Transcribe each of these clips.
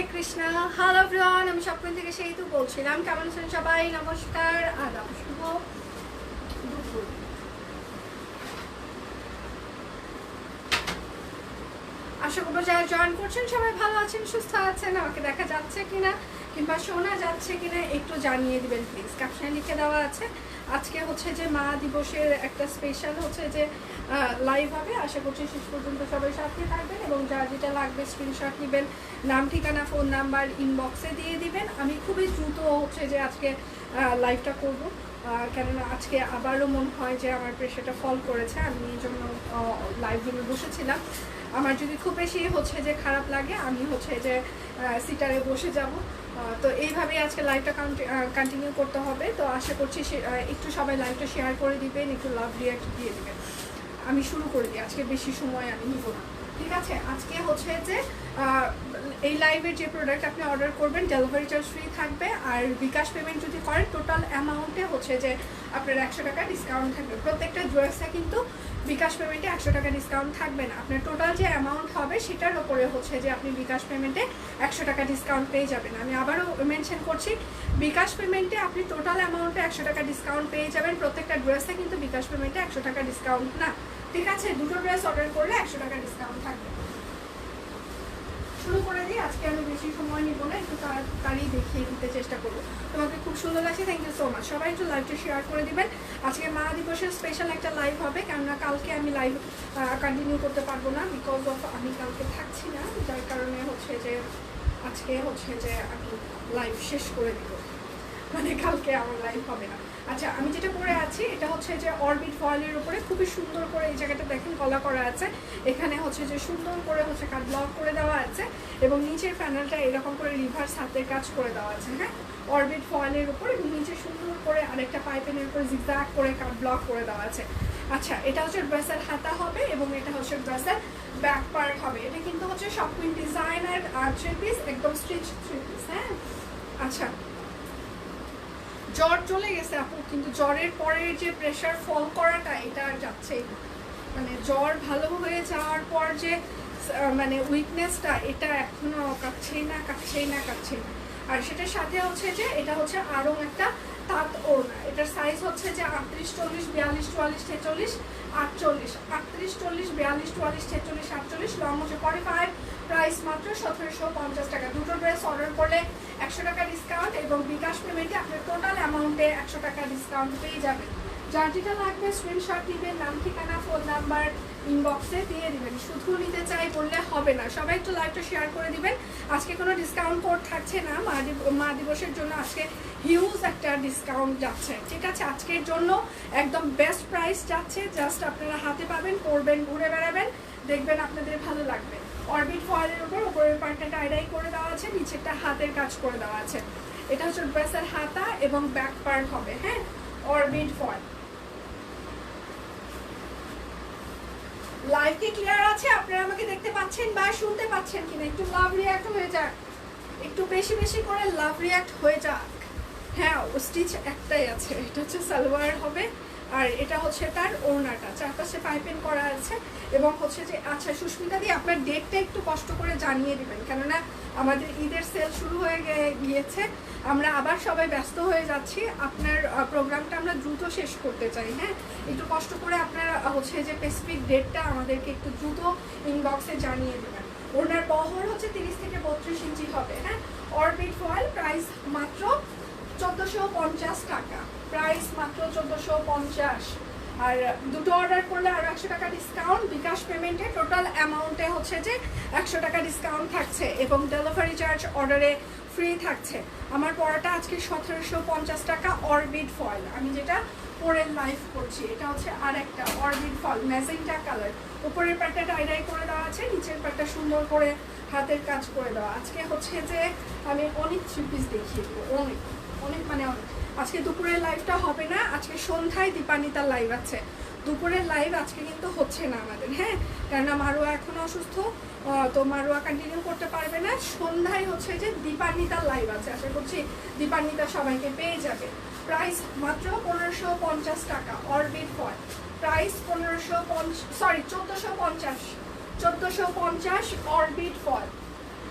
হরে Krishna. Hello everyone আমি স্বপ্ন থেকে সেই তো বলছিলাম। কেমন আছেন সবাই? নমস্কার আদাব শুভ দুপুর। আশা করব যারা জয়েন করছেন, সবাই ভালো আছেন, সুস্থ আছেন, আমাকে দেখা যাচ্ছে কিনা কিংবা শোনা যাচ্ছে কিনা একটু জানিয়ে দিবেন প্লিজ ক্যাপশনে লিখে দেওয়া আছে। আজকে হচ্ছে যে মা দিবসের একটা স্পেশাল হচ্ছে যে লাইভ হবে। আশা করছি শেষ পর্যন্ত সবাই সাথে থাকবেন এবং যা যেটা লাগবে স্ক্রিনশট নেবেন, নাম, ঠিকানা ফোন নাম্বার ইনবক্সে দিয়ে দিবেন। আমি খুবই দ্রুত হচ্ছে যে আজকে লাইভটা করব। কেননা আজকে আবারও মনে হয় যে আমার প্রেশারটা ফল করেছে। আমি এই জন্য লাইভ রুমে বসেছিলাম। আমার যদি খুব বেশি হচ্ছে যে খারাপ লাগে, আমি হচ্ছে যে সিটারে বসে যাব। তো এইভাবেই আজকে লাইভটা কন্টিনিউ করতে হবে। তো আশা করছি একটু সবাই লাইভটা শেয়ার করে দিবেন, একটু লাভ রিয়াক্ট দিয়ে দেবেন। আমি শুরু করে দিই, আজকে বেশি সময় আমি নিব না। ঠিক আছে? আজকে হচ্ছে যে এই লাইভের যে প্রোডাক্ট আপনি অর্ডার করবেন ডেলিভারি চার্জ ফ্রি থাকবে। আর বিকাশ পেমেন্ট যদি করেন টোটাল অ্যামাউন্টে হচ্ছে যে আপনার একশো টাকা ডিসকাউন্ট থাকবে। প্রত্যেকটা ড্রেসে কিন্তু বিকাশ পেমেন্টে একশো টাকা ডিসকাউন্ট থাকবে না। আপনার টোটাল যে অ্যামাউন্ট হবে, সেটার ওপরে হচ্ছে যে আপনি বিকাশ পেমেন্টে একশো টাকা ডিসকাউন্ট পেয়ে যাবেন। আমি আবারও মেনশন করছি, বিকাশ পেমেন্টে আপনি টোটাল অ্যামাউন্টে একশো টাকা ডিসকাউন্ট পেয়ে যাবেন। প্রত্যেকটা ড্রেসে কিন্তু বিকাশ পেমেন্টে একশো টাকা ডিসকাউন্ট না। ঠিক আছে? দুটো ড্রেস অর্ডার করলে একশো টাকা ডিসকাউন্ট থাকবে। শুরু করে দিই আজকে আমি বেশি সময় নিব না, একটু তাড়াতাড়ি দেখিয়ে দিতে চেষ্টা করব। তোমাকে খুব সুন্দর লাগছে থ্যাংক ইউ সো মাচ সবাই একটু লাইভটা শেয়ার করে দিবেন। আজকে মা দিবসের স্পেশাল একটা লাইভ হবে, কেননা কালকে আমি লাইভ কন্টিনিউ করতে পারব না বিকজ অফ আমি কালকে থাকছি না, যার কারণে হচ্ছে যে আজকে হচ্ছে যে আমি লাইভ শেষ করে দিব। মানে কালকে আমার লাইভ হবে না। আচ্ছা আমি যেটা পরে আছি, এটা হচ্ছে যে অরবিট ফয়েলের উপরে খুবই সুন্দর করে এই জায়গাটা দেখেন, কলা করা আছে। এখানে হচ্ছে যে সুন্দর করে হচ্ছে কাট ব্লক করে দেওয়া আছে এবং নিচের প্যানেলটা এরকম করে রিভার্স হাতের কাজ করে দেওয়া আছে হ্যাঁ? অরবিট ফয়েলের উপর এবং নিচে সুন্দর করে আরেকটা পাইপেনের উপর জিগজ্যাগ করে কাট ব্লক করে দেওয়া আছে। আচ্ছা এটা হচ্ছে ড্রেসের হাতা হবে এবং এটা হচ্ছে ড্রেসের ব্যাক পার্ট হবে। এটা কিন্তু হচ্ছে শপিং ডিজাইনার থ্রি পিস একদম স্টিচ থ্রি পিস হ্যাঁ? আচ্ছা জ্বর চলে গেছে আপু, কিন্তু জ্বরের পরে যে প্রেশার ফল করাটা, এটা আর যাচ্ছেই না। মানে জ্বর ভালো হয়ে যাওয়ার পর যে মানে উইকনেসটা এটা এখনও কাটছেই না কাটছেই না কাটছেই না। আর সেটার সাথে হচ্ছে যে, এটা হচ্ছে আরও একটা তাঁত ওড়না। এটার সাইজ হচ্ছে যে আটত্রিশ, চল্লিশ, বিয়াল্লিশ, চুয়াল্লিশ, ছেচল্লিশ, আটচল্লিশ। আটত্রিশ, চল্লিশ, বিয়াল্লিশ, চুয়াল্লিশ, ছেচল্লিশ, আটচল্লিশ, লং হচ্ছে ফর্টি ফাইভ প্রাইস মাত্র সতেরোশো পঞ্চাশ টাকা। দুটো ড্রেস অর্ডার করলে একশো টাকা ডিসকাউন্ট এবং বিকাশ পেমেন্টে আপনার টোটাল অ্যামাউন্টে একশো টাকা ডিসকাউন্ট পেয়ে যাবেন। যার যেটা লাগবে স্ক্রিনশট দিবেন, নাম, ঠিকানা ফোন নাম্বার ইনবক্সে দিয়ে দিবেন। শুধু নিতে চাই বললে হবে না। সবাই একটু লাইভটা শেয়ার করে দিবেন। আজকে কোনো ডিসকাউন্ট কোড থাকছে না। মা মা দিবসের জন্য আজকে হিউজ একটা ডিসকাউন্ট যাচ্ছে। ঠিক আছে? আজকের জন্য একদম বেস্ট প্রাইস যাচ্ছে। জাস্ট আপনারা হাতে পাবেন, পরবেন, ঘুরে বেড়াবেন। দেখবেন আপনাদের ভালো লাগবে। অরবিট ফয়েলের উপর, উপরের পার্টটা টাইডাই করে দেওয়া আছে, নিচেরটা হাতের কাজ করে দেওয়া আছে। এটা হচ্ছে ড্রেসের হাতা এবং ব্যাক পার্ট হবে হ্যাঁ? অরবিট ফয়েল লাইভ কি ক্লিয়ার আছে? আপনারা আমাকে দেখতে পাচ্ছেন বা শুনতে পাচ্ছেন কিনা? একটু লাভ রিয়াক্ট হয়ে যাক। একটু বেশি বেশি করে লাভ রিয়াক্ট হয়ে যাক। হ্যাঁ স্টিচ একটাই আছে। এটা হচ্ছে সালোয়ার হবে। আর এটা হচ্ছে তার ওড়নাটা। চারপাশে পাইপিং করা আছে এবং হচ্ছে যে আচ্ছা সুস্মিতা দি, আপনার ডেটটা একটু কষ্ট করে জানিয়ে দেবেন। কেননা আমাদের ঈদের সেল শুরু হয়ে গিয়েছে। আমরা আবার সবাই ব্যস্ত হয়ে যাচ্ছি। আপনার প্রোগ্রামটা আমরা দ্রুত শেষ করতে চাই হ্যাঁ? একটু কষ্ট করে আপনার হচ্ছে যে স্পেসিফিক ডেটটা আমাদেরকে একটু দ্রুত ইনবক্সে জানিয়ে দেবেন। ওনার বহর হচ্ছে তিরিশ থেকে বত্রিশ ইঞ্চি হবে হ্যাঁ? অরবিট ফয়েল প্রাইস মাত্র চোদ্দোশো পঞ্চাশ টাকা। প্রাইস মাত্র চোদ্দোশো পঞ্চাশ। আর দুটো অর্ডার করলে আরও একশো টাকা ডিসকাউন্ট বিকাশ পেমেন্টে টোটাল অ্যামাউন্টে হচ্ছে যে একশো টাকা ডিসকাউন্ট থাকছে এবং ডেলিভারি চার্জ অর্ডারে ফ্রি থাকছে। আমার পড়াটা আজকে সতেরোশো পঞ্চাশ টাকা অরবিট ফয়েল আমি যেটা পরে লাইভ করছি, এটা হচ্ছে আর একটা অরবিট ফয়েল ম্যাজেন্টা কালার উপরের প্যাটটা টাইডাই করে দেওয়া আছে, নিচের প্যাটটা সুন্দর করে হাতের কাজ করে দেওয়া। আজকে হচ্ছে যে আমি অনেক থ্রি পিস দেখিয়ে দেবো, অনেক। অনেক মানে অনেক। আজকে দুপুরের লাইভটা হবে না, আজকে সন্ধ্যায় দীপানিতার লাইভ আছে। দুপুরের লাইভ আজকে কিন্তু হচ্ছে না আমাদের হ্যাঁ? কেননা মারুয়া এখন অসুস্থ তো মারুয়া কন্টিনিউ করতে পারবে না। সন্ধ্যায় হচ্ছে যে দীপান্বিতার লাইভ আছে। আশা করছি দীপান্বিতা সবাইকে পেয়ে যাবে। প্রাইস মাত্র পনেরোশো পঞ্চাশ টাকা অরবিট ফল প্রাইস পনেরোশো পঞ্চ সরি চোদ্দোশো পঞ্চাশ চোদ্দোশো পঞ্চাশ অরবিট ফল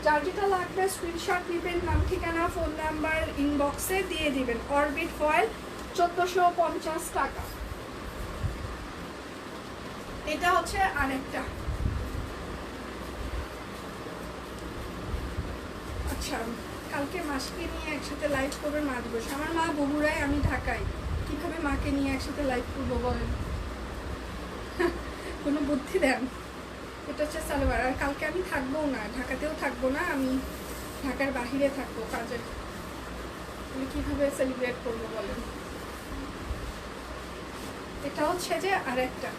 যার যেটা লাগবে স্ক্রিনশট নেবেন, নাম, ঠিকানা ফোন নাম্বার ইনবক্সে দিয়ে দিবেন। অরবিট ফয়েল চোদ্দোশো পঞ্চাশ টাকা। এটা হচ্ছে আরেকটা। আচ্ছা কালকে মাসকে নিয়ে একসাথে লাইভ করবে মা দিবস। আমার মা বগুড়ায়, আমি ঢাকায়। কীভাবে মাকে নিয়ে একসাথে লাইভ করব বলেন? কোনো বুদ্ধি দেন। এটা হচ্ছে সালোয়ার। আর কালকে আমি থাকব না, ঢাকাতেও থাকব না, আমি ঢাকার বাহিরে থাকব কাজের আমি কীভাবে সেলিব্রেট করব বলেন? এটা হচ্ছে যে আরেকটা।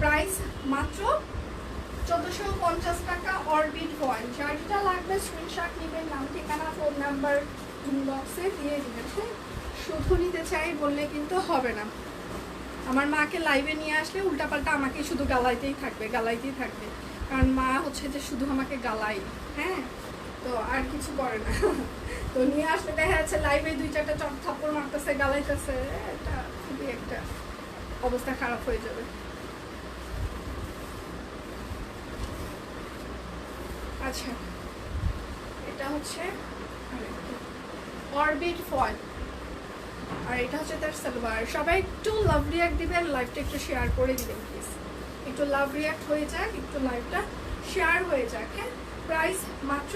প্রাইস মাত্র চোদ্দোশো পঞ্চাশ টাকা অরবিট ফয়েল যার যেটা লাগবে স্ক্রিনশট নেবেন, নাম, ঠিকানা ফোন নাম্বার ইনবক্সে দিয়ে দিবেন হ্যাঁ? শুধু নিতে চাই বললে কিন্তু হবে না। আমার মাকে লাইভে নিয়ে আসলে উল্টাপাল্টা আমাকে শুধু গালাইতেই থাকবে গালাইতেই থাকবে। কারণ মা হচ্ছে যে শুধু আমাকে গালাই হ্যাঁ? তো আর কিছু করে না। তো নিয়ে আসলে দেখা যাচ্ছে লাইভে দুই চারটা চট থাপ্পড় মারতেছে, গালাইতেছে, এটা খুবই একটা অবস্থা খারাপ হয়ে যাবে। আচ্ছা এটা হচ্ছে অরবিট ফয়েল আর এটা হচ্ছে তার সালোয়ার। সবাই একটু লাভ রিয়াক্ট দিবেন লাইভটা একটু শেয়ার করে দিবেন প্লিজ একটু লাভ রিয়াক্ট হয়ে যাক, একটু লাইভটা শেয়ার হয়ে যাক হ্যাঁ? প্রাইস মাত্র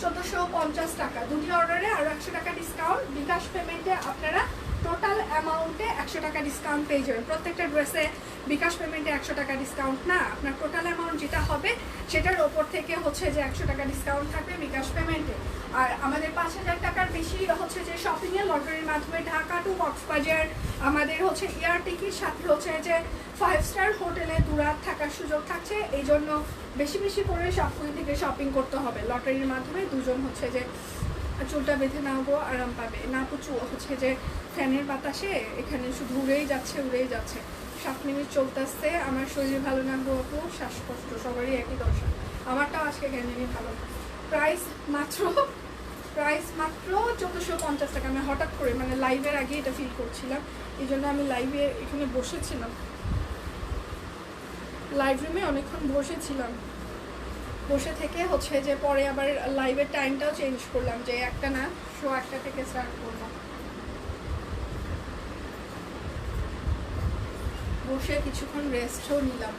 চোদ্দোশো পঞ্চাশ টাকা। দুটি অর্ডারে আরও একশো টাকা ডিসকাউন্ট বিকাশ পেমেন্টে আপনারা টোটাল অ্যামাউন্টে একশো টাকা ডিসকাউন্ট পেয়ে যাবেন। প্রত্যেকটা ড্রেসে বিকাশ পেমেন্টে একশো টাকা ডিসকাউন্ট না, আপনার টোটাল অ্যামাউন্ট যেটা হবে, সেটার ওপর থেকে হচ্ছে যে একশো টাকা ডিসকাউন্ট থাকবে বিকাশ পেমেন্টে আর আমাদের পাঁচ হাজার টাকার বেশি হচ্ছে যে শপিংয়ে লটারির মাধ্যমে ঢাকা টু কক্সবাজার, আমাদের হচ্ছে এয়ার টিকিট, সাথে হচ্ছে যে ফাইভ স্টার হোটেলে দুরাত থাকার সুযোগ থাকছে। এই জন্য বেশি বেশি করে সবগুলি থেকে শপিং করতে হবে। লটারির মাধ্যমে দুজন হচ্ছে যে চুলটা বেঁধে না গো আরাম পাবে। না প্রচুর হচ্ছে যে ফ্যানের বাতাসে এখানে শুধু উড়েই যাচ্ছে উড়েই যাচ্ছে। সাত মিনিট চলতেছে, আমার শরীর ভালো না গো আপু, শ্বাসকষ্ট, সবারই একই দশা। আমারটাও আজকে জ্ঞানী ভালো প্রাইস মাত্র প্রাইস মাত্র চোদ্দোশো পঞ্চাশ টাকা। আমি হঠাৎ করে মানে লাইভের আগে এটা ফিল করছিলাম, এই জন্য আমি লাইভে এখানে বসেছিলাম। লাইভ রুমে অনেকক্ষণ বসেছিলাম। বসে থেকে হচ্ছে যে পরে আবার লাইভের টাইমটাও চেঞ্জ করলাম যে একটা না শো একটা থেকে স্টার্ট করব। বসে কিছুক্ষণ রেস্টও নিলাম।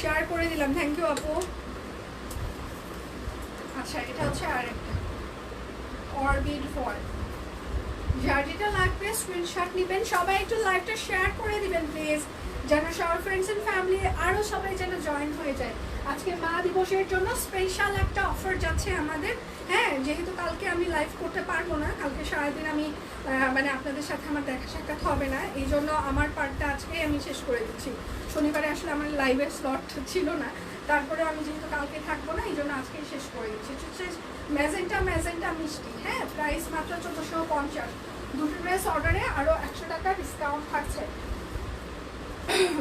শেয়ার করে দিলাম থ্যাংক ইউ আপু। আচ্ছা এটা হচ্ছে আর আরেকটা। অরবিট ফল যার যেটা লাগবে স্ক্রিনশট নেবেন, সবাই একটু লাইভটা শেয়ার করে দিবেন প্লিজ যেন সবার ফ্রেন্ডস এন্ড ফ্যামিলি আরও সবাই যেন জয়েন হয়ে যায়। আজকে মা দিবসের জন্য স্পেশাল একটা অফার যাচ্ছে আমাদের। হ্যাঁ যেহেতু কালকে আমি লাইভ করতে পারব না, কালকে সারাদিন আমি মানে আপনাদের সাথে আমার দেখা সাক্ষাৎ হবে না, এই জন্য আমার পার্টটা আজকেই আমি শেষ করে দিচ্ছি। শনিবারে আসলে আমার লাইভের স্লট ছিল না তারপরে আমি যেহেতু কালকে থাকব না, এই জন্য আজকেই শেষ করে দিচ্ছি। ম্যাজেন্টা ম্যাজেন্টা মিষ্টি হ্যাঁ প্রাইস মাত্র চোদ্দোশো পঞ্চাশ। দুটো ড্রেস অর্ডারে আরও একশো টাকা ডিসকাউন্ট থাকছে।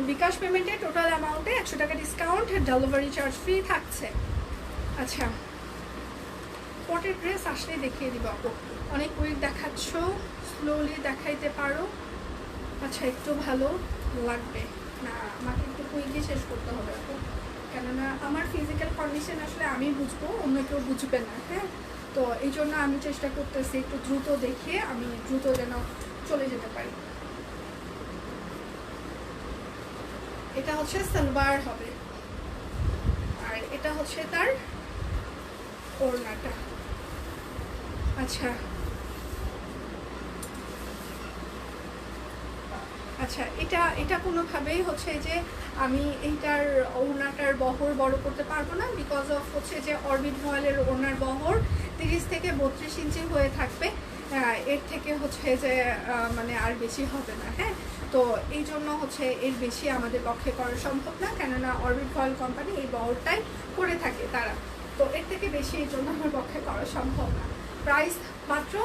বিকাশ পেমেন্টে টোটাল অ্যামাউন্টে একশো টাকা ডিসকাউন্ট ডেলিভারি চার্জ ফ্রি থাকছে। আচ্ছা পটের ড্রেস আসলে দেখিয়ে দিব আপু। অনেক উইক দেখাচ্ছ স্লোলি দেখাইতে পারো। আচ্ছা একটু ভালো লাগবে। না, আমাকে একটু কুইকই শেষ করতে হবে আপু। কেননা আমার ফিজিক্যাল কন্ডিশন আসলে আমি বুঝব, অন্য কেউ বুঝবে না হ্যাঁ? তো এই জন্য আমি চেষ্টা করতেছি একটু দ্রুত দেখিয়ে আমি দ্রুত যেন চলে যেতে পারি। এটা হচ্ছে সালোয়ার হবে। আর এটা হচ্ছে তার ওড়নাটা। আচ্ছা। আচ্ছা এটা এটা কোনোভাবেই হচ্ছে যে আমি এইটার ওড়নাটার বহর বড় করতে পারব না বিকজ অফ হচ্ছে যে অরবিট ভয়েলের ওড়নার বহর তিরিশ থেকে বত্রিশ ইঞ্চি হয়ে থাকবে। এর থেকে হচ্ছে যে মানে আর বেশি হবে না হ্যাঁ? তো এই জন্য হচ্ছে এর বেশি আমাদের পক্ষে করা সম্ভব না, কেননা অরবিট ভয়েল কোম্পানি এই বহরটাই করে থাকে তারা। তো এর থেকে বেশি এই জন্য আমার পক্ষে করা সম্ভব না। প্রাইস মাত্র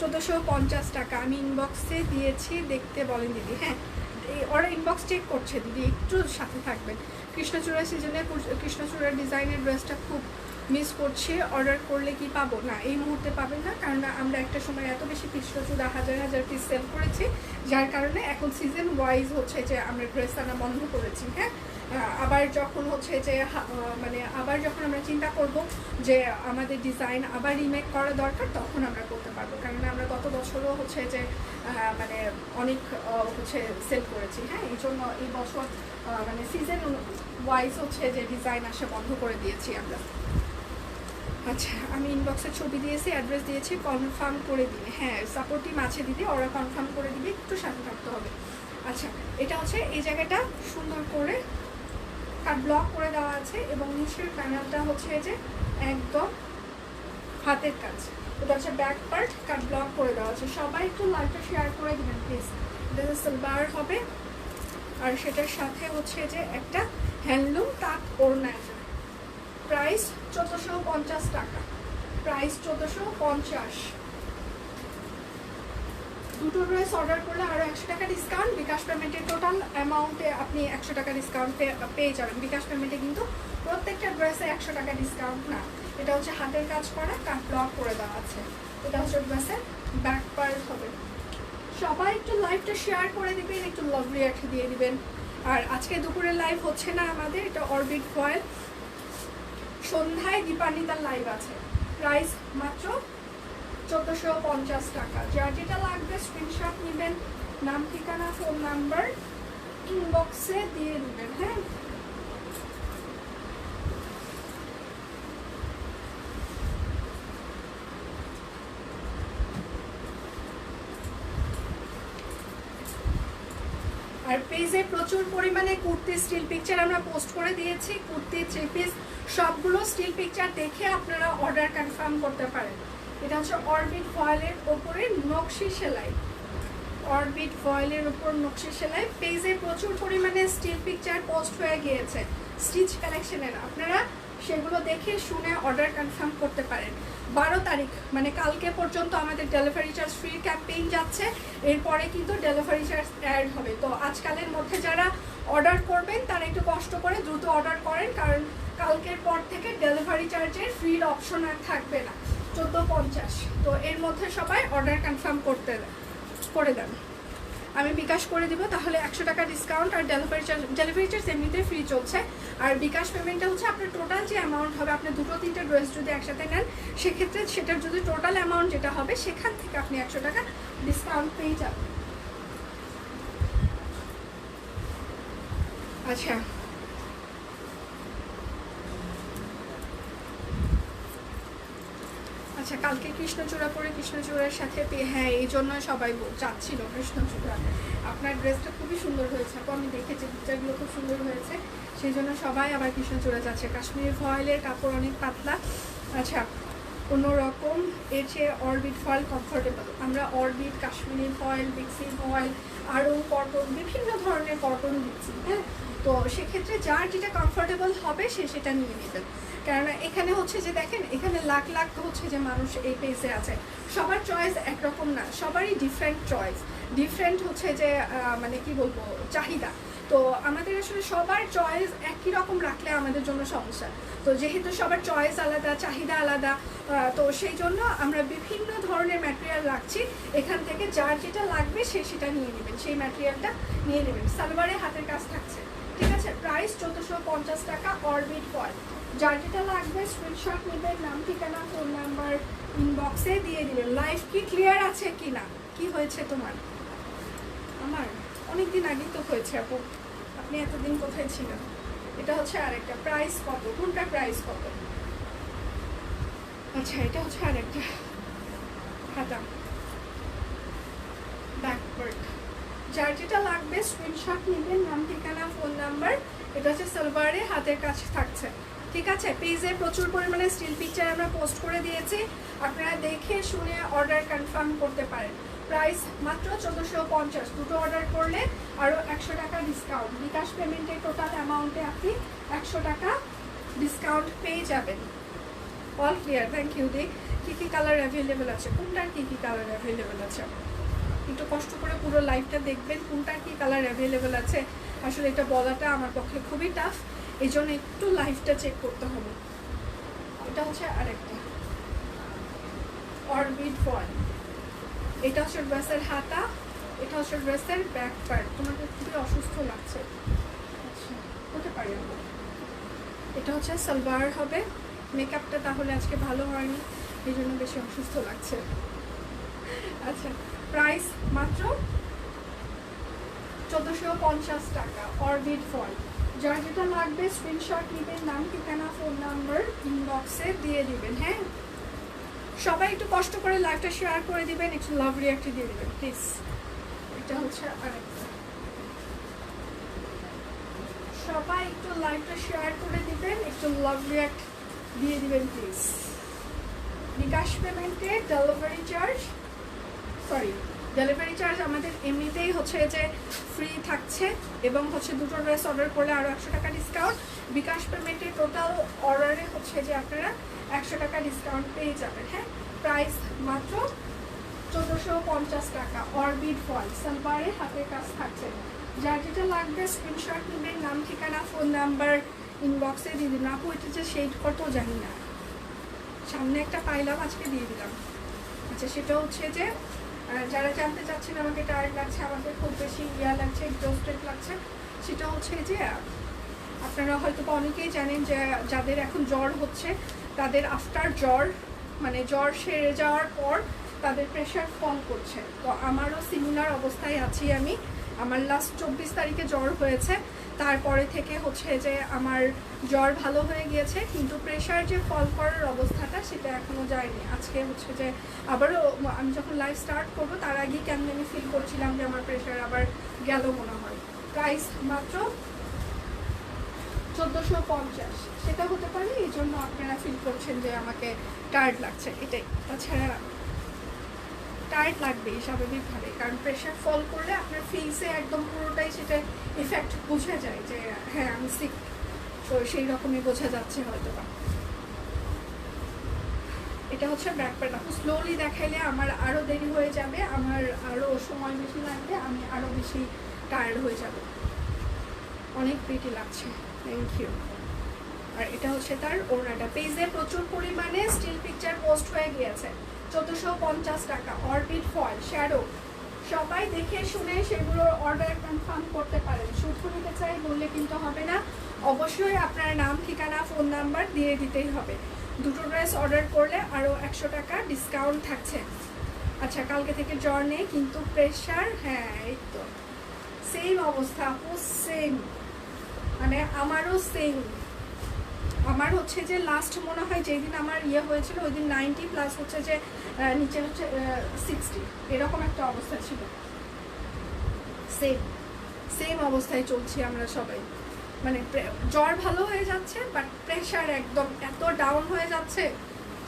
চোদ্দোশো পঞ্চাশ টাকা। আমি ইনবক্সে দিয়েছি, দেখতে বলেন দিদি হ্যাঁ? এই ওরা ইনবক্স চেক করছে দিদি, একটু সাথে থাকবেন। কৃষ্ণচূড়া সিজনে কৃষ্ণচূড়ার ডিজাইনের ড্রেসটা খুব মিস করছি অর্ডার করলে কি পাবো? না, এই মুহূর্তে পাবেন না, কারণ আমরা একটা সময় এত বেশি পিস কৃষ্ণচূড়া হাজার হাজার পিস সেল করেছি, যার কারণে এখন সিজন ওয়াইজ হচ্ছে যে আমরা ড্রেস আনা বন্ধ করেছি হ্যাঁ? আবার যখন হচ্ছে যে মানে আবার যখন আমরা চিন্তা করব যে আমাদের ডিজাইন আবার রিমেক করা দরকার, তখন আমরা করতে পারব, কারণ আমরা গত বছরও হচ্ছে যে মানে অনেক হচ্ছে সেল করেছি হ্যাঁ? এই জন্য এই বছর মানে সিজন ওয়াইজ হচ্ছে যে ডিজাইন আসা বন্ধ করে দিয়েছি আমরা। আচ্ছা আমি ইনবক্সে ছবি দিয়েছি অ্যাড্রেস দিয়েছি কনফার্ম করে দিবে হ্যাঁ সাপোর্টিভ আছে দিদি, ওরা কনফার্ম করে দিবে, একটু সাথে থাকতে হবে। আচ্ছা এটা হচ্ছে এই জায়গাটা সুন্দর করে কাট ব্লক করে দেওয়া আছে এবং নিচের প্যানেলটা হচ্ছে যে একদম হাতের কাজ। এটা হচ্ছে ব্যাক পার্ট কাট ব্লক করে দেওয়া আছে। সবাই একটু লাইভটা শেয়ার করে দেবেন প্লিজ এটা সিলভার হবে। আর সেটার সাথে হচ্ছে যে একটা হ্যান্ডলুম তাক, ওড়না প্রাইস চোদ্দোশো পঞ্চাশ টাকা। প্রাইস চোদ্দোশো পঞ্চাশ। দুটো ড্রেস অর্ডার করলে আরও একশো টাকা ডিসকাউন্ট বিকাশ পেমেন্টের টোটাল অ্যামাউন্টে আপনি একশো টাকা ডিসকাউন্ট পেয়ে যাবেন। বিকাশ পেমেন্টে কিন্তু প্রত্যেকটা ড্রেসে একশো টাকা ডিসকাউন্ট না। এটা হচ্ছে হাতের কাজ করা কাট ব্লক করে দেওয়া আছে। এটা হচ্ছে ড্রেসের ব্যাক পার্ট হবে। সবাই একটু লাইভটা শেয়ার করে দিবেন, একটু লাভ রিয়াক্ট দিয়ে দিবেন। আর আজকে দুপুরের লাইভ হচ্ছে না আমাদের, এটা অরবিট ফয়েল সন্ধ্যায় দীপান্বিতার লাইভ আছে। প্রাইস মাত্র চোদ্দোশো পঞ্চাশ টাকা। যার যেটা লাগবে স্ক্রিনশট নেবেন, নাম ঠিকানা ফোন নাম্বার ইনবক্সে দিয়ে দেবেন হ্যাঁ আর পেজে প্রচুর পরিমাণে কুর্তি স্টিল পিকচার আমরা পোস্ট করে দিয়েছি, কুর্তি থ্রি পিস সবগুলো স্টিল পিকচার দেখে আপনারা অর্ডার কনফার্ম করতে পারেন। এটা হচ্ছে অরবিট ফয়েলের ওপরে নকশি সেলাই। অরবিট ফয়েলের ওপর নকশি সেলাই। পেজে প্রচুর পরিমাণে স্টিল পিকচার পোস্ট হয়ে গিয়েছে স্টিচ কালেকশনের আপনারা সেগুলো দেখে শুনে অর্ডার কনফার্ম করতে পারেন। বারো তারিখ মানে কালকে পর্যন্ত আমাদের ডেলিভারি চার্জ ফ্রি ক্যাম্পেইন যাচ্ছে, এরপরে কিন্তু ডেলিভারি চার্জ অ্যাড হবে। তো আজকালের মধ্যে যারা অর্ডার করবেন, তারা একটু কষ্ট করে দ্রুত অর্ডার করেন, কারণ কালকের পর থেকে ডেলিভারি চার্জের ফ্রির অপশন আর থাকবে না। চোদ্দ পঞ্চাশ। তো এর মধ্যে সবাই অর্ডার কনফার্ম করতে, করে দেন। আমি বিকাশ করে দিব, তাহলে একশো টাকা ডিসকাউন্ট আর ডেলিভারি চার্জ ডেলিভারি চার্জ এমনিতে ফ্রি চলছে। আর বিকাশ পেমেন্টটা হচ্ছে আপনার টোটাল যে অ্যামাউন্ট হবে আপনার দুটো তিনটে ড্রেস যদি একসাথে নেন, সেক্ষেত্রে সেটার যদি টোটাল অ্যামাউন্ট যেটা হবে, সেখান থেকে আপনি একশো টাকা ডিসকাউন্ট পেয়ে যাবেন। আচ্ছা। আচ্ছা কালকে কৃষ্ণচূড়া পরে কৃষ্ণচূড়ার সাথে হ্যাঁ এই জন্য সবাই চাচ্ছিল কৃষ্ণচূড়া। আপনার ড্রেসটা খুবই সুন্দর হয়েছে। আপু, আমি দেখেছি পিকচারগুলো খুব সুন্দর হয়েছে। সেই জন্য সবাই আবার কৃষ্ণচূড়া যাচ্ছে। কাশ্মীরি ফয়েলের কাপড় অনেক পাতলা। আচ্ছা কোনো রকম এর চেয়ে অরবিট ফয়েল কমফোর্টেবল আমরা অরবিট কাশ্মীরি ফয়েল বিক্সি ফয়েল আরও কটন বিভিন্ন ধরনের কটন দিচ্ছি হ্যাঁ? তো সেক্ষেত্রে যার যেটা কমফোর্টেবল হবে, সে সেটা নিয়ে নেবেন কেননা এখানে হচ্ছে যে দেখেন, এখানে লাখ লাখ হচ্ছে যে মানুষ এই পেজে আছে। সবার চয়েস একরকম না, সবারই ডিফারেন্ট চয়েস ডিফারেন্ট হচ্ছে যে মানে কি বলব, চাহিদা। তো আমাদের আসলে সবার চয়েস একই রকম রাখলে আমাদের জন্য সমস্যা। তো যেহেতু সবার চয়েস আলাদা, চাহিদা আলাদা তো সেই জন্য আমরা বিভিন্ন ধরনের ম্যাটেরিয়াল রাখছি। এখান থেকে যার যেটা লাগবে সে সেটা নিয়ে নেবেন, সেই ম্যাটেরিয়ালটা নিয়ে নেবেন। সালোয়ারে হাতের কাজ থাকছে। ঠিক আছে? প্রাইস চোদ্দোশো পঞ্চাশ টাকা অরবিট ফয়েল যার যেটা লাগবে স্ক্রিনশট নেবেন, নাম, ঠিকানা ফোন নাম্বার ইনবক্সে দিয়ে দিবেন। লাইফ কি ক্লিয়ার আছে কি না কি হয়েছে তোমার? আমার? অনেক দিন আগেই তো হয়েছে, আপু। আপনি এতদিন কোথায় ছিলেন? এটা হচ্ছে আরেকটা প্রাইস কত কোনটা প্রাইস কত আচ্ছা এটা হচ্ছে আরেকটা। খাতা ব্যাকওয়ার্ড যার যেটা লাগবে স্ক্রিনশট নেবেন, নাম, ঠিকানা ফোন নাম্বার এটা হচ্ছে সালোয়ারে হাতের কাছে থাকছে। ঠিক আছে? পেজে প্রচুর পরিমাণে স্টিল পিকচার আমরা পোস্ট করে দিয়েছি। আপনারা দেখে, শুনে অর্ডার কনফার্ম করতে পারেন। প্রাইস মাত্র চোদ্দোশো পঞ্চাশ। দুটো অর্ডার করলে আরও একশো টাকা ডিসকাউন্ট বিকাশ পেমেন্টের টোটাল অ্যামাউন্টে আপনি একশো টাকা ডিসকাউন্ট পেয়ে যাবেন। অল ক্লিয়ার থ্যাংক ইউ দি কী কী কালার অ্যাভেলেবেল আছে? কোনটার কী কী কালার অ্যাভেলেবেল আছে? একটু কষ্ট করে পুরো লাইভটা দেখবেন কোনটার কী কালার অ্যাভেলেবেল আছে? আসলে এটা বলাটা আমার পক্ষে খুবই টাফ এই জন্য একটু লাইভটা চেক করতে হবে। এটা হচ্ছে আরেকটা। অরবিট ফল এটা হচ্ছে ড্রেসের হাতা, এটা হচ্ছে ড্রেসের ব্যাক পার্ট তোমাকে খুবই অসুস্থ লাগছে। আচ্ছা হতে পারে। এটা হচ্ছে সালবার হবে। মেকআপটা তাহলে আজকে ভালো হয়নি, এই জন্য বেশি অসুস্থ লাগছে। আচ্ছা প্রাইস মাত্র চোদ্দোশো পঞ্চাশ টাকা, অরবিট ফল। যার যেটা লাগবে স্ক্রিনশট নেবেন, নাম, ঠিকানা ফোন নাম্বার ইনবক্সে দিয়ে দিবেন হ্যাঁ? সবাই একটু কষ্ট করে লাইভটা শেয়ার করে দিবেন, একটু লাভ রিয়াক্ট দিয়ে দিবেন প্লিজ এটা হচ্ছে আরেকটা। সবাই একটু লাইভটা শেয়ার করে দিবেন, একটু লাভ রিয়াক্ট দিয়ে দিবেন প্লিজ বিকাশ পেমেন্টে delivery charge sorry delivery charge আমাদের এমনিতেই হচ্ছে যে ফ্রি থাকছে এবং হচ্ছে দুটো ড্রেস অর্ডার করলে আরও একশো টাকা ডিসকাউন্ট বিকাশ পেমেন্টের টোটাল অর্ডারে হচ্ছে যে আপনারা একশো টাকা ডিসকাউন্ট পেয়ে যাবেন হ্যাঁ? প্রাইস মাত্র চোদ্দোশো পঞ্চাশ টাকা অরবিট ফল সালবারে হাতের কাজ থাকছে। যার যেটা লাগবে স্ক্রিনশট নেবেন, নাম, ঠিকানা ফোন নাম্বার ইনবক্সে দিয়ে দিন আপু, এটা যে শেড কত জানি না। সামনে একটা পাইলাম আজকে দিয়ে দিলাম। আচ্ছা সেটা হচ্ছে যে যারা জানতে চাচ্ছেন আমাকে টায়ার্ড লাগছে, আমাকে খুব বেশি ইয়া লাগছে এক্সস্টেড লাগছে, সেটা হচ্ছে যে আপনারা হয়তো অনেকেই জানেন যে যাদের এখন জ্বর হচ্ছে, তাদের আফটার জ্বর মানে জ্বর সেরে যাওয়ার পর তাদের প্রেশার ফল করছে। তো আমারও সিমিলার অবস্থায় আছি আমি। আমার লাস্ট চব্বিশ তারিখে জ্বর হয়েছে। তারপরে থেকে হচ্ছে যে আমার জ্বর ভালো হয়ে গিয়েছে, কিন্তু প্রেশার যে ফল করার অবস্থাটা সেটা এখনও যায়নি। আজকে হচ্ছে যে আবারও আমি যখন লাইফ স্টার্ট করব, তার আগেই কেমন আমি ফিল করছিলাম যে আমার প্রেশার আবার গেল মনে হয়। প্রাইস মাত্র চোদ্দোশো পঞ্চাশ। সেটা হতে পারে, এই জন্য আপনারা ফিল করছেন যে আমাকে টায়ার্ড লাগছে, এটাই। তাছাড়া টায়ার্ড লাগবেই স্বাভাবিকভাবে কারণ প্রেশার ফল করলে আপনার ফেসে একদম পুরোটাই সেটা ইফেক্ট বোঝা যায় যে হ্যাঁ আমি সিক তো সেই রকমই বোঝা যাচ্ছে হয়তো বা এটা হচ্ছে ব্যাকপ্যাট আপু স্লোলি দেখাইলে আমার আরও দেরি হয়ে যাবে, আমার আরও সময় বেশি লাগবে, আমি আরও বেশি টায়ার্ড হয়ে যাব। অনেক প্রিটি লাগছে। থ্যাংক ইউ আর এটা হচ্ছে তার ওড়নাটা। পেজে প্রচুর পরিমাণে স্টিল পিকচার পোস্ট হয়ে গিয়েছে। চোদ্দোশো পঞ্চাশ টাকা। অরবিট ফয়েল শ্যাডো সবাই দেখে শুনে সেগুলোর অর্ডার কনফার্ম করতে পারেন। শুধু নিতে চাই বললে কিন্তু হবে না। অবশ্যই আপনার নাম, ঠিকানা ফোন নাম্বার দিয়ে দিতেই হবে। দুটো ড্রেস অর্ডার করলে আরও একশো টাকা ডিসকাউন্ট থাকছে। আচ্ছা কালকে থেকে জ্বর নেই, কিন্তু প্রেশার হ্যাঁ এই তো। সেম অবস্থা সেম মানে আমারও সেম আমার হচ্ছে যে লাস্ট মনে হয় যেদিন আমার ইয়ে হয়েছিল, ওই দিন নাইনটি প্লাস হচ্ছে যে নিচে হচ্ছে সিক্সটি এরকম একটা অবস্থা ছিল। সেম সেম অবস্থায় চলছি আমরা সবাই। মানে জ্বর ভালো হয়ে যাচ্ছে বাট প্রেশার একদম এত ডাউন হয়ে যাচ্ছে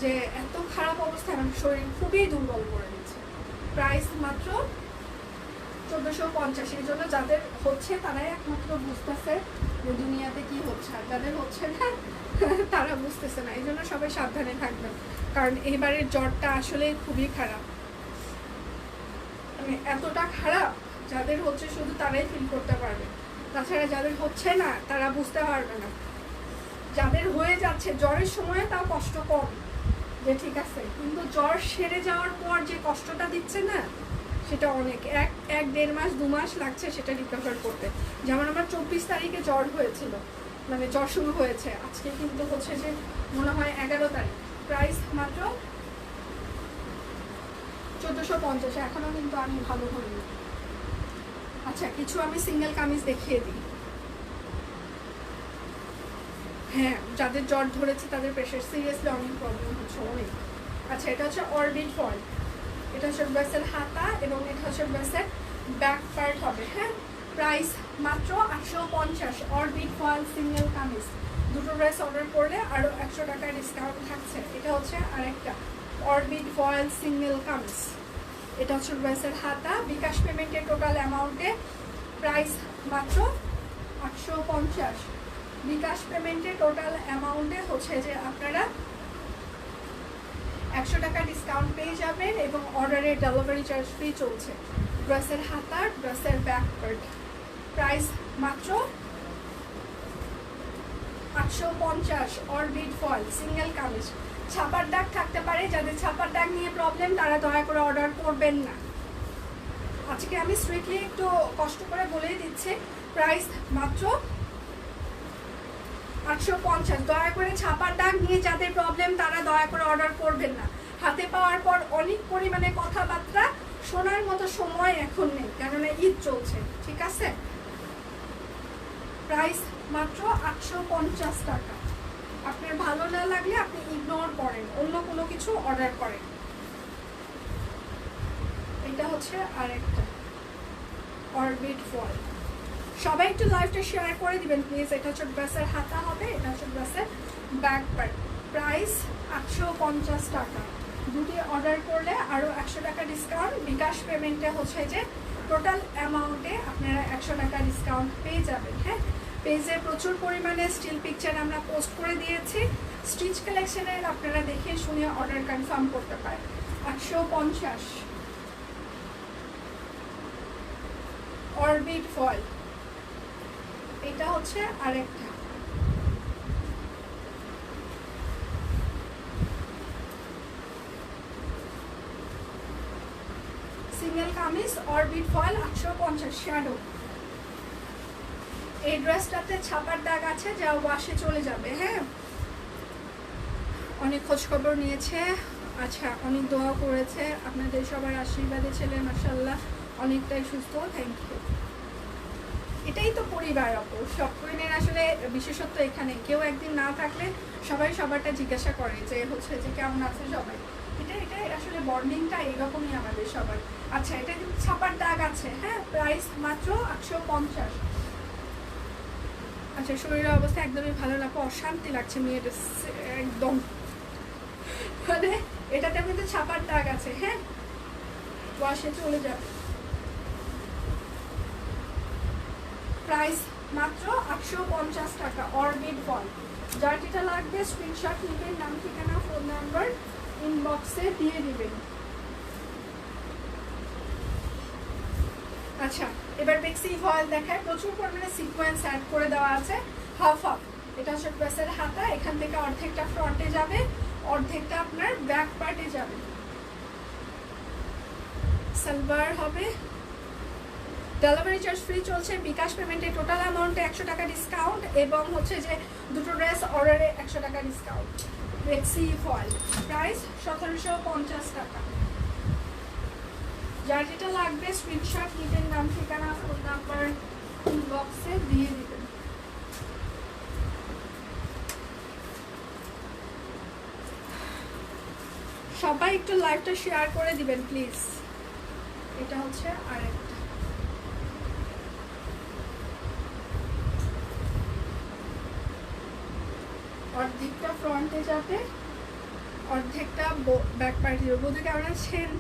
যে, এত খারাপ অবস্থা, আমার শরীর খুবই দুর্বল করে দিচ্ছে। প্রাইস মাত্র চোদ্দোশো পঞ্চাশ এই জন্য যাদের হচ্ছে তারাই একমাত্র বুঝতেছে যে দুনিয়াতে কি হচ্ছে। আর যাদের হচ্ছে না, তারা বুঝতেছে না। এই জন্য সবাই সাবধানে থাকবেন। কারণ এবারের জ্বরটা আসলে খুবই খারাপ। মানে এতটা খারাপ, যাদের হচ্ছে শুধু তারাই ফিল করতে পারবে। তাছাড়া যাদের হচ্ছে না, তারা বুঝতে পারবে না। যাদের হয়ে যাচ্ছে, জ্বরের সময় তাও কষ্ট কম। যে ঠিক আছে, কিন্তু জ্বর সেরে যাওয়ার পর যে কষ্টটা দিচ্ছে না সেটা অনেক। এক এক দেড় মাস, দু মাস লাগছে সেটা রিকভার করতে। যেমন আমার চব্বিশ তারিখে জ্বর হয়েছিল মানে জ্বর শুরু হয়েছে। আজকে কিন্তু হচ্ছে যে মনে হয় এগারো তারিখ। প্রাইস মাত্র চোদ্দোশো পঞ্চাশ। এখনও কিন্তু আমি ভালো হইনি। আচ্ছা কিছু আমি সিঙ্গেল কামিজ দেখিয়ে দিই। হ্যাঁ যাদের জ্বর ধরেছে তাদের প্রেশার সিরিয়াসলি অনেক প্রবলেম হচ্ছে, অনেক। আচ্ছা এটা হচ্ছে অরবিট ফল এটা হচ্ছে ব্যাসের হাতা এবং এটা হচ্ছে ব্যাসের ব্যাক পার্ট হবে হ্যাঁ? প্রাইস মাত্র আটশো পঞ্চাশ, অরবিট ফল সিঙ্গেল কামিজ। দুটো ড্রেস অর্ডার করলে আরও একশো টাকা ডিসকাউন্ট থাকছে। এটা হচ্ছে আরেকটা, অরবিট ফয়েল সিঙ্গেল কামিজ। এটা হচ্ছে ড্রেসের হাতা, বিকাশ পেমেন্টের টোটাল অ্যামাউন্টে প্রাইস মাত্র আটশো পঞ্চাশ। বিকাশ পেমেন্টের টোটাল অ্যামাউন্টে হচ্ছে যে আপনারা একশো টাকা ডিসকাউন্ট পেয়ে যাবেন এবং অর্ডারের ডেলিভারি চার্জ ফ্রি চলছে। ড্রেসের হাতা ড্রেসের ব্যাক পার্ট প্রাইস মাত্র আটশো পঞ্চাশ অরবিট ফল সিঙ্গেল কামিজ। ছাপার দাগ থাকতে পারে, যাদের ছাপার দাগ নিয়ে প্রবলেম তারা দয়া করে অর্ডার করবেন না। আজকে আমি স্ট্রিক্টলি একটু কষ্ট করে বলেই দিচ্ছি। প্রাইস মাত্র আটশো পঞ্চাশ। দয়া করে ছাপার দাগ নিয়ে যাদের প্রবলেম তারা দয়া করে অর্ডার করবেন না। হাতে পাওয়ার পর অনেক পরিমাণে কথাবার্তা শোনার মতো সময় এখন নেই, কেননা ঈদ চলছে, ঠিক আছে? প্রাইস মাত্র আটশো পঞ্চাশ টাকা। আপনার ভালো না লাগলে আপনি ইগনোর করেন, অন্য কোনো কিছু অর্ডার করেন। এটা হচ্ছে আরেকটা অরবিট ফল সবাই একটু লাইভটা শেয়ার করে দিবেন প্লিজ এটা হচ্ছে ড্রেসের হাতা হবে, এটা হচ্ছে ড্রেসের ব্যাক পার্ট প্রাইস একশো পঞ্চাশ টাকা। দুটি অর্ডার করলে আরও একশো টাকা ডিসকাউন্ট বিকাশ পেমেন্টে হচ্ছে যে টোটাল অ্যামাউন্টে আপনারা একশো টাকা ডিসকাউন্ট পেয়ে যাবেন হ্যাঁ? পেজে প্রচুর পরিমাণে স্টিল পিকচার আমরা পোস্ট করে দিয়েছি। স্টিচ কালেকশনের আপনারা দেখে শুনে অর্ডার কনফার্ম করতে পারেন। একশো পঞ্চাশ। অরবিট ফল এটা হচ্ছে আরেকটা। সিঙ্গেল কামিজ, অরবিট ফল আটশো পঞ্চাশ, শ্যাডো। এই ড্রেসটাতে ছাপার দাগ আছে, যা ওয়াশে চলে যাবে হ্যাঁ? অনেক খোঁজ খবর নিয়েছে। আচ্ছা অনেক দোয়া করেছে। আপনাদের সবার আশীর্বাদে ছেলে মাসাল্লাহ অনেকটাই সুস্থ থ্যাংক ইউ এটাই তো পরিবার অপর। সব কোয়েনের আসলে বিশেষত্ব এখানে, কেউ একদিন না থাকলে সবাই সবারটা জিজ্ঞাসা করে যে, হচ্ছে যে কেমন আছে সবাই? এটা এটা আসলে বন্ডিংটা এরকমই আমাদের সবার। আচ্ছা এটা কিন্তু ছাপার দাগ আছে। হ্যাঁ প্রাইস মাত্র আটশো পঞ্চাশ। আচ্ছা শরীরের অবস্থা একদমই ভালো লাগবে অশান্তি লাগছে মেয়েটা একদম। মানে এটাতে কিন্তু ছাপার দাগ আছে। হ্যাঁ ওয়াশে চলে যাবে। প্রাইস মাত্র আটশো পঞ্চাশ টাকা, অরবিট বল যার যেটা লাগবে স্ক্রিনশট নেবেন, নাম, ঠিকানা ফোন নাম্বার ইনবক্সে দিয়ে দিবেন। আচ্ছা এবার বেক্সি ফয়েল দেখায়। প্রচুর পরিমাণে সিকোয়েন্স অ্যাড করে দেওয়া আছে। হাফ হাফ এটা হচ্ছে ড্রেসের হাতা। এখান থেকে অর্ধেকটা ফ্রন্টে যাবে, অর্ধেকটা আপনার ব্যাক পার্টে যাবে। সালোয়ার হবে। ডেলিভারি চার্জ ফ্রি চলছে। বিকাশ পেমেন্টে টোটাল অ্যামাউন্টে একশো টাকা ডিসকাউন্ট এবং হচ্ছে যে দুটো ড্রেস অর্ডারে একশো টাকা ডিসকাউন্ট বেক্সি ফল প্রাইস সতেরোশো পঞ্চাশ টাকা। যার যেটা লাগবে স্ক্রিনশট নিতেন নাম, ঠিকানা ফোন নাম্বার বক্সে দিয়ে দিবেন। সবাই একটু লাইভটা শেয়ার করে দিবেন প্লিজ এটা হচ্ছে আরেকটা। অর্ধেকটা ফ্রন্টে যাবে, অর্ধেকটা ব্যাক পার্টে যাবে। কেমন আছেন?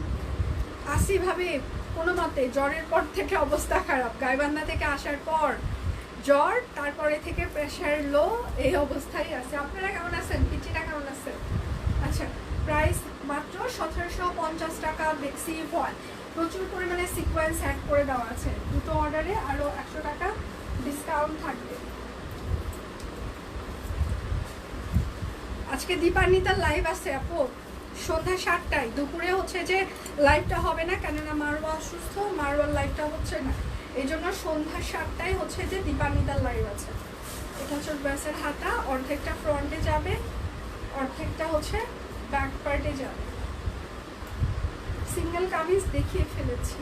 আসি ভাবে কোনো মতে জ্বরের পর থেকে অবস্থা খারাপ। গাইবান্ধা থেকে আসার পর জ্বর, তারপরে থেকে প্রেশার লো এই অবস্থায় আছে। আপনারা কেমন আছেন? পিচিটা কেমন আছেন? আচ্ছা প্রাইস মাত্র সতেরোশো পঞ্চাশ টাকা বেক্সি ফল প্রচুর পরিমাণে সিকোয়েন্স অ্যাড করে দেওয়া আছে। দুটো অর্ডারে আরও একশো টাকা ডিসকাউন্ট থাকবে। আজকে দীপান্বিতার লাইভ আছে আপু। সন্ধ্যা সাতটায়। দুপুরে হচ্ছে যে লাইভটা হবে না, কেননা মারওয়া অসুস্থ মারওয়ার লাইভটা হচ্ছে না। এই জন্য সন্ধ্যা সাতটায় হচ্ছে যে দীপান্বিতার লাইভ আছে। এটা হচ্ছে ড্রেসের হাতা, অর্ধেকটা ফ্রন্টে যাবে, অর্ধেকটা হচ্ছে ব্যাক পার্টে যাবে। সিঙ্গেল কামিজ দেখিয়ে ফেলেছি।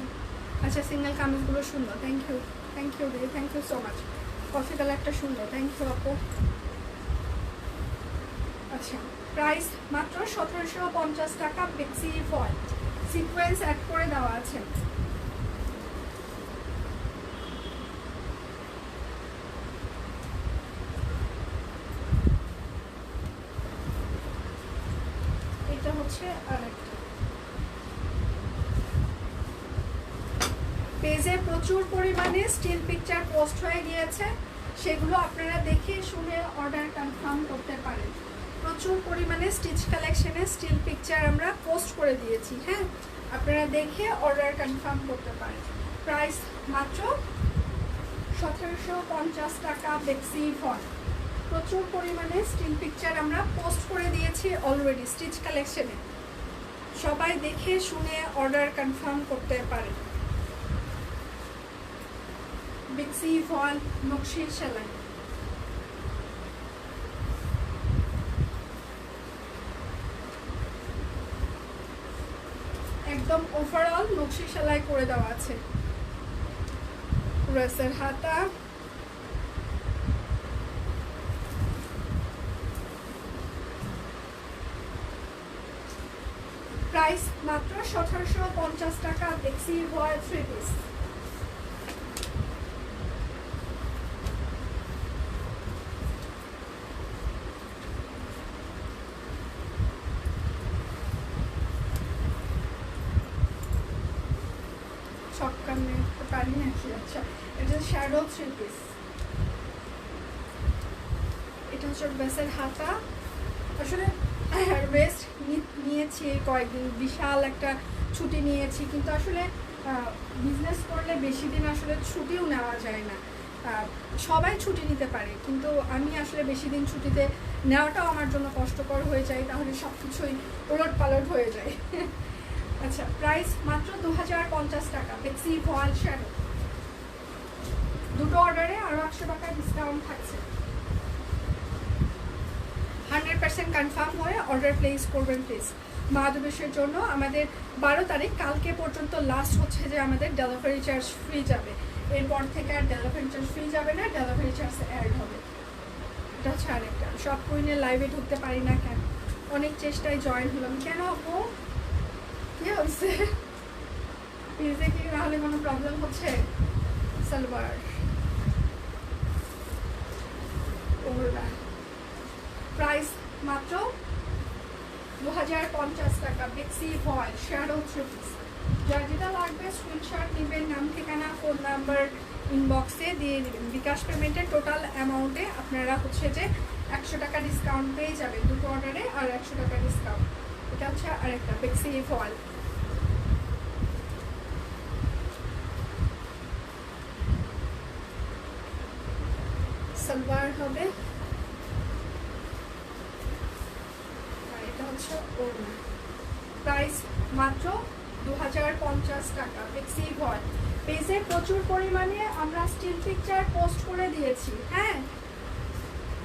আচ্ছা সিঙ্গেল কামিজগুলো সুন্দর। থ্যাংক ইউ থ্যাংক ইউ দিদি thank you so much coffee কালারটা সুন্দর। থ্যাংক ইউ আপু। আচ্ছা প্রাইস মাত্র সতেরোশো পঞ্চাশ টাকা বেক্সি ফল সিকোয়েন্স অ্যাড করে দেওয়া আছে। এটা হচ্ছে আরেকটা। পেজে প্রচুর পরিমাণে স্টিল পিকচার পোস্ট হয়ে গিয়েছে। সেগুলো আপনারা দেখে শুনে অর্ডার কনফার্ম করতে পারেন। প্রচুর পরিমাণে স্টিচ কালেকশনে স্টিল পিকচার আমরা পোস্ট করে দিয়েছি হ্যাঁ? আপনারা দেখে অর্ডার কনফার্ম করতে পারেন। প্রাইস মাত্র সতেরোশো পঞ্চাশ টাকা বেক্সি ফল প্রচুর পরিমাণে স্টিল পিকচার আমরা পোস্ট করে দিয়েছি অলরেডি স্টিচ কালেকশনে সবাই দেখে শুনে অর্ডার কনফার্ম করতে পারে বিক্সি ফল নকশির সেলাই একদম ওভারঅল নকশি সেলাই করে দেওয়া আছে। ড্রেসের হাতা। প্রাইস মাত্র সতেরোশো পঞ্চাশ টাকা, দেখছি রয়্যাল থ্রি পিস সকালে পারি নাকি আচ্ছা শ্যাডো থ্রি পিস এটা হচ্ছে বেসের হাতা। আসলে রেস্ট নিয়েছি কয়েকদিন। বিশাল একটা ছুটি নিয়েছি, কিন্তু আসলে বিজনেস করলে বেশি দিন আসলে ছুটিও নেওয়া যায় না। সবাই ছুটি নিতে পারে, কিন্তু আমি আসলে বেশি দিন ছুটিতে নেওয়াটাও আমার জন্য কষ্টকর হয়ে যায়, তাহলে সব কিছুই ওলট পালট হয়ে যায়। আচ্ছা প্রাইস মাত্র দু হাজার পঞ্চাশ টাকা বেক্সি ভয়েল শ্যাডো দুটো অর্ডারে আরও একশো টাকা ডিসকাউন্ট থাকছে। হান্ড্রেড পার্সেন্ট কনফার্ম হয়ে অর্ডার প্লেস করবেন প্লিজ মা দিবসের জন্য আমাদের বারো তারিখ, কালকে পর্যন্ত লাস্ট হচ্ছে যে আমাদের ডেলিভারি চার্জ ফ্রি যাবে। এরপর থেকে আর ডেলিভারি চার্জ ফ্রি যাবে না ডেলিভারি চার্জ অ্যাড হবে। এটা হচ্ছে আরেকটা। সব কুইনের লাইভে ঢুকতে পারি না কেন? অনেক চেষ্টায় জয়েন হলাম। কেন আপু? কি হচ্ছে? পেজে কি? নাহলে কোনো প্রবলেম হচ্ছে? সালোয়ার। ওরা প্রাইস মাত্র দু হাজার পঞ্চাশ টাকা। বেক্সি ভয়েল শ্যাডো থ্রি পিস যার যেটা লাগবে স্ক্রিনশট নেবেন, নাম, ঠিকানা ফোন নাম্বার ইনবক্সে দিয়ে দেবেন। বিকাশ পেমেন্টের টোটাল অ্যামাউন্টে আপনারা হচ্ছে যে একশো টাকা ডিসকাউন্ট পেয়ে যাবেন দুটো অর্ডারে আর একশো টাকা ডিসকাউন্ট এটা হচ্ছে আরেকটা বেক্সি ভয়েল সালোয়ার হবে আর এটা হচ্ছে ওড়না প্রাইস মাত্র দু হাজার পঞ্চাশ টাকা। বেক্সি ভয় পেজে প্রচুর পরিমাণে আমরা স্টিল পিকচার পোস্ট করে দিয়েছি হ্যাঁ?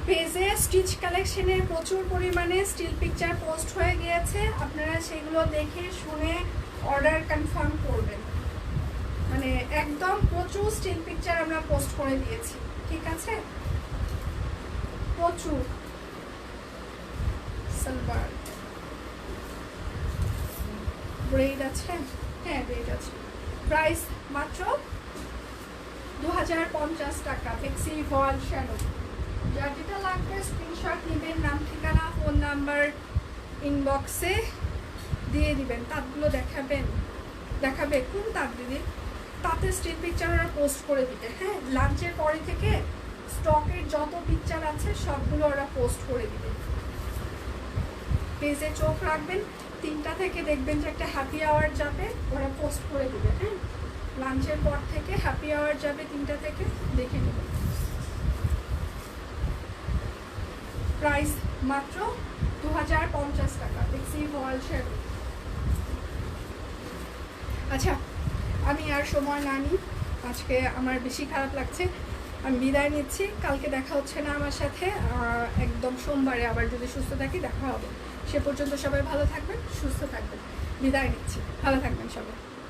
পেজে স্টিচ কালেকশনের প্রচুর পরিমাণে স্টিল পিকচার পোস্ট হয়ে গিয়েছে। আপনারা সেগুলো দেখে, শুনে অর্ডার কনফার্ম করবেন। মানে একদম প্রচুর স্টিল পিকচার আমরা পোস্ট করে দিয়েছি, ঠিক আছে? প্রচুর। সালবার ব্রেড আছে? হ্যাঁ ব্রেড আছে। প্রাইস মাত্র দু হাজার পঞ্চাশ টাকা। ফেক্সি ভল শ্যাডো যার যেটা লাগবে স্ক্রিনশট নেবেন, নাম, ঠিকানা ফোন নাম্বার ইনবক্সে দিয়ে দিবেন। তাঁতগুলো দেখাবেন। দেখাবে কোন তাঁত, দিদি? তাতে স্টিল পিকচার ওরা পোস্ট করে দিবে। হ্যাঁ লাঞ্চের পরে থেকে স্টকের যত পিকচার আছে, সবগুলো ওরা পোস্ট করে দিবে। পেজে চোখ রাখবেন। তিনটা থেকে দেখবেন যে একটা হ্যাপি আওয়ার যাবে, ওরা পোস্ট করে দেবে হ্যাঁ? লাঞ্চের পর থেকে হ্যাপি আওয়ার যাবে তিনটা থেকে, দেখে নেবেন প্রাইস মাত্র দু হাজার পঞ্চাশ টাকা দেখছি ওয়াল শ্যাডো আচ্ছা আমি আর সময় না নিই, আজকে আমার বেশি খারাপ লাগছে। আমি বিদায় নিচ্ছি, কালকে দেখা হচ্ছে না আমার সাথে একদম সোমবারে আবার যদি সুস্থ থাকি, দেখা হবে। সে পর্যন্ত সবাই ভালো থাকবেন সুস্থ থাকবেন। বিদায় নিচ্ছি। ভালো থাকবেন সবাই।